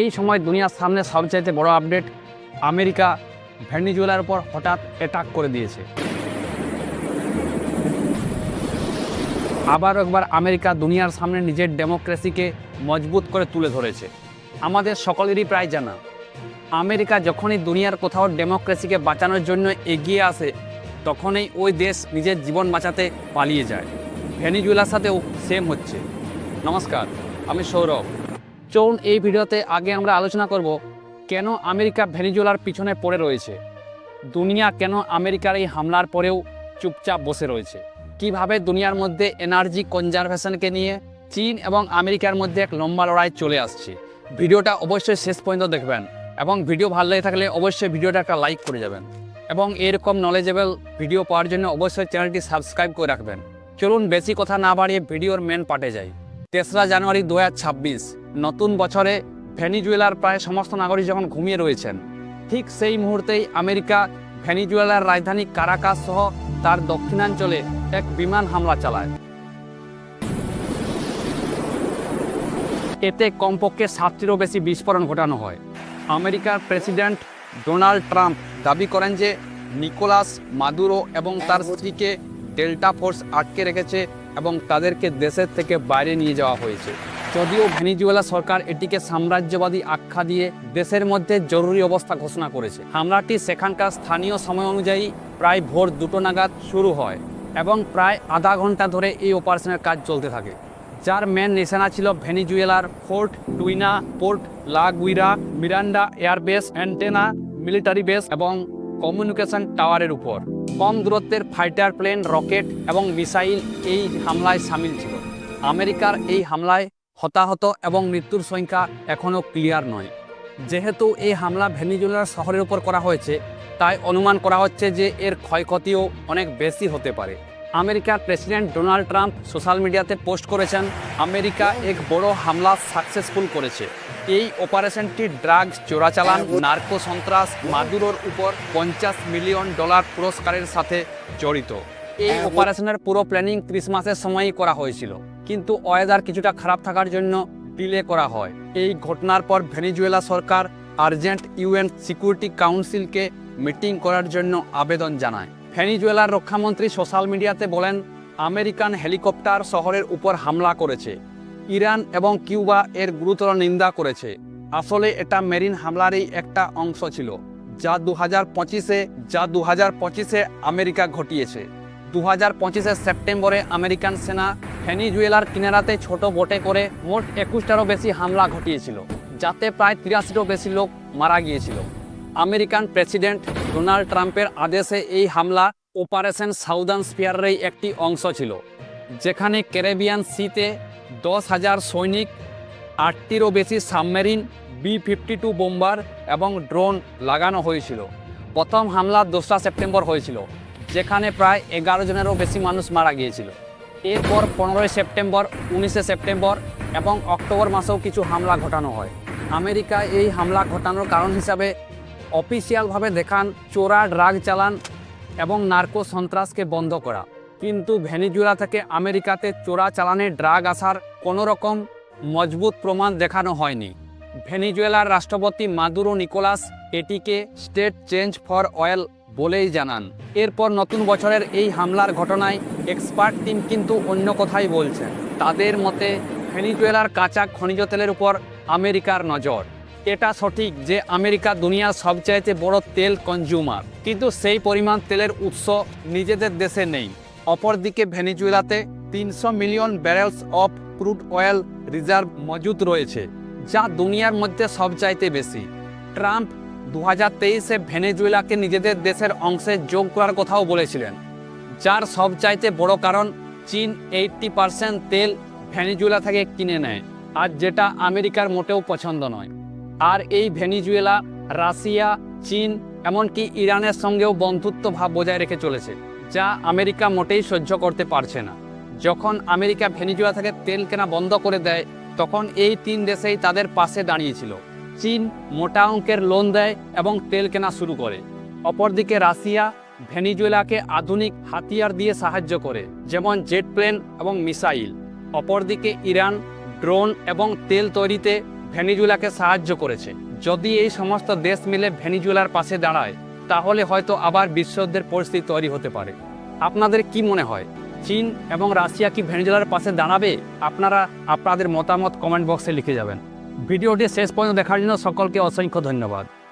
এই সময় দুনিয়ার সামনে সবচাইতে বড় আপডেট আমেরিকা ভেনিজুয়েলার উপর হঠাৎ অ্যাটাক করে দিয়েছে। আবার একবার আমেরিকা দুনিয়ার সামনে নিজের ডেমোক্রেসিকে মজবুত করে তুলে ধরেছে। আমাদের সকলেরই প্রায় জানা, আমেরিকা যখনই দুনিয়ার কোথাও ডেমোক্রেসিকে বাঁচানোর জন্য এগিয়ে আসে, তখনই ওই দেশ নিজের জীবন বাঁচাতে পালিয়ে যায়। ভেনিজুয়েলার সাথেও সেম হচ্ছে। নমস্কার, আমি সৌরভ। চলুন এই ভিডিওতে আগে আমরা আলোচনা করব কেন আমেরিকা ভেনিজুয়েলার পিছনে পড়ে রয়েছে। দুনিয়া কেন আমেরিকার এই হামলার পরেও চুপচাপ বসে রয়েছে। কীভাবে দুনিয়ার মধ্যে এনার্জি কনজারভেশনকে নিয়ে চীন এবং আমেরিকার মধ্যে এক লম্বা লড়াই চলে আসছে। ভিডিওটা অবশ্যই শেষ পর্যন্ত দেখবেন এবং ভিডিও ভালো লেগে থাকলে অবশ্যই ভিডিওটা একটা লাইক করে যাবেন এবং এরকম নলেজেবল ভিডিও পাওয়ার জন্য অবশ্যই চ্যানেলটি সাবস্ক্রাইব করে রাখবেন। চলুন বেশি কথা না বাড়িয়ে ভিডিওর মেন পার্টে যাই। তেসরা জানুয়ারি দু হাজার ছাব্বিশ। নতুন বছরে ভেনিজুয়েলার প্রায় সমস্ত নাগরিক যখন ঘুমিয়ে রয়েছেন, ঠিক সেই মুহূর্তেই আমেরিকা, ভেনিজুয়েলার রাজধানী কারাকাস সহ তার দক্ষিণাঞ্চলে এক বিমান হামলা চালায়। এতে কমপক্ষে সাতটিরও বেশি বিস্ফোরণ ঘটানো হয়। আমেরিকার প্রেসিডেন্ট ডোনাল্ড ট্রাম্প দাবি করেন যে নিকোলাস মাদুরো এবং তার স্ত্রীকে ডেল্টা ফোর্স আটকে রেখেছে এবং তাদেরকে দেশের থেকে বাইরে নিয়ে যাওয়া হয়েছে। যদিও ভেনিজুয়েলা সরকার এটিকে সাম্রাজ্যবাদী আখ্যা দিয়ে দেশের মধ্যে জরুরি অবস্থা ঘোষণা করেছে। হামলাটি সেখানকার স্থানীয় সময় অনুযায়ী প্রায় ভোর দুটো নাগাদ শুরু হয় এবং প্রায় আধা ঘণ্টা ধরে এই অপারেশনের কাজ চলতে থাকে। যার মেন নিশানা ছিল ভেনিজুয়েলার Fort Tiuna, Port La Guaira, Miranda airbase antenna, military base এবং কমিউনিকেশন টাওয়ারের উপর। কম দূরত্বের ফাইটার প্লেন, রকেট এবং মিসাইল এই হামলায় সামিল ছিল। আমেরিকার এই হামলায় হতাহত এবং মৃত্যুর সংখ্যা এখনও ক্লিয়ার নয়। যেহেতু এই হামলা ভেনিজুয়েলার শহরের উপর করা হয়েছে, তাই অনুমান করা হচ্ছে যে এর ক্ষয়ক্ষতিও অনেক বেশি হতে পারে। আমেরিকার প্রেসিডেন্ট ডোনাল্ড ট্রাম্প সোশ্যাল মিডিয়াতে পোস্ট করেছেন, আমেরিকা এক বড় হামলা সাকসেসফুল করেছে। এই অপারেশনটি ড্রাগস চোরাচালান, নার্কো সন্ত্রাস, মাদুরোর উপর পঞ্চাশ মিলিয়ন ডলার পুরস্কারের সাথে জড়িত। এই অপারেশনের পুরো প্ল্যানিং ক্রিসমাসের সময়ই করা হয়েছিল। কিন্তু ওয়েদার কিছুটা খারাপ থাকার জন্য ডিলে করা হয়। এই ঘটনার পর ভেনিজুয়েলা সরকার আর্জেন্ট ইউএন সিকিউরিটি কাউন্সিলকে মিটিং করার জন্য আবেদন জানায়। ভেনিজুয়েলার রক্ষামন্ত্রী সোশ্যাল মিডিয়াতে বলেন, আমেরিকান হেলিকপ্টার শহরের উপর হামলা করেছে। ইরান এবং কিউবা এর গুরুতর নিন্দা করেছে। আসলে এটা মেরিন হামলারই একটা অংশ ছিল, যা দু হাজার পঁচিশে, যা দু হাজার পঁচিশে আমেরিকা ঘটিয়েছে। দু হাজার পঁচিশের সেপ্টেম্বরে আমেরিকান সেনা ভেনিজুয়েলার কিনারাতে ছোট বোটে করে মোট একুশটারও বেশি হামলা ঘটিয়েছিল, যাতে প্রায় তিরাশিরও বেশি লোক মারা গিয়েছিল। আমেরিকান প্রেসিডেন্ট ডোনাল্ড ট্রাম্পের আদেশে এই হামলা অপারেশন সাউদার্ন স্পিয়ারেরই একটি অংশ ছিল, যেখানে ক্যারেবিয়ান সিতে দশ হাজার সৈনিক, আটটিরও বেশি submarine B fifty two bomber এবং ড্রোন লাগানো হয়েছিল। প্রথম হামলা দোসরা সেপ্টেম্বর হয়েছিল, যেখানে প্রায় এগারো জনেরও বেশি মানুষ মারা গিয়েছিল। এরপর পনেরোই সেপ্টেম্বর, উনিশে সেপ্টেম্বর এবং অক্টোবর মাসেও কিছু হামলা ঘটানো হয়। আমেরিকা এই হামলা ঘটানোর কারণ হিসাবে অফিসিয়ালভাবে দেখান, চোরা ড্রাগ চালান এবং নার্কো সন্ত্রাসকে বন্ধ করা। কিন্তু ভেনিজুয়েলা থেকে আমেরিকাতে চোরা চালানে ড্রাগ আসার কোনো রকম মজবুত প্রমাণ দেখানো হয়নি। ভেনিজুয়েলার রাষ্ট্রপতি মাদুরো নিকোলাস এটিকে স্টেট চেঞ্জ ফর অয়েল বলেই জানান। এরপর নতুন বছরের এই হামলার ঘটনায় এক্সপার্ট টিম কিন্তু অন্য কথাই বলছেন। তাদের মতে, ভেনিজুয়েলার কাঁচা খনিজ তেলের উপর আমেরিকার নজর। এটা সঠিক যে আমেরিকা দুনিয়ার সবচাইতে বড় তেল কনজিউমার। কিন্তু সেই পরিমাণ তেলের উৎস নিজেদের দেশে নেই। অপরদিকে ভেনিজুয়েলাতে তিনশো million barrels of crude oil reserve মজুদ রয়েছে, যা দুনিয়ার মধ্যে সবচাইতে বেশি। ট্রাম্প দু হাজার তেইশে ভেনেজুয়েলাকে নিজেদের দেশের অংশে যোগ করার কথাও বলেছিলেন, যার সবচাইতে বড় কারণ চীন এইট্টি পার্সেন্ট তেল ভেনিজুয়েলা থেকে কিনে নেয়, আর যেটা আমেরিকার মোটেও পছন্দ নয়। আর এই ভেনিজুয়েলা, রাশিয়া, চীন, এমনকি ইরানের সঙ্গেও বন্ধুত্ব ভাব বজায় রেখে চলেছে, যা আমেরিকা মোটেই সহ্য করতে পারছে না। যখন আমেরিকা ভেনিজুয়েলা থেকে তেল কেনা বন্ধ করে দেয়, তখন এই তিন দেশেই তাদের পাশে দাঁড়িয়েছিল চীন মোটা অঙ্কের লোন দেয় এবং তেল কেনা শুরু করে। অপরদিকে রাশিয়া ভেনিজুয়েলাকে আধুনিক হাতিয়ার দিয়ে সাহায্য করে, যেমন জেট প্লেন এবং মিসাইল। অপরদিকে ইরান ড্রোন এবং তেল তৈরিতে ভেনিজুয়েলাকে সাহায্য করেছে। যদি এই সমস্ত দেশ মিলে ভেনিজুয়েলার পাশে দাঁড়ায়, তাহলে হয়তো আবার বিশ্বযুদ্ধের পরিস্থিতি তৈরি হতে পারে। আপনাদের কি মনে হয়? চীন এবং রাশিয়া কি ভেনিজুয়েলার পাশে দাঁড়াবে? আপনারা, আপনাদের মতামত কমেন্ট বক্সে লিখে যাবেন। ভিডিওটি শেষ পর্যন্ত দেখার জন্য সকলকে অসংখ্য ধন্যবাদ।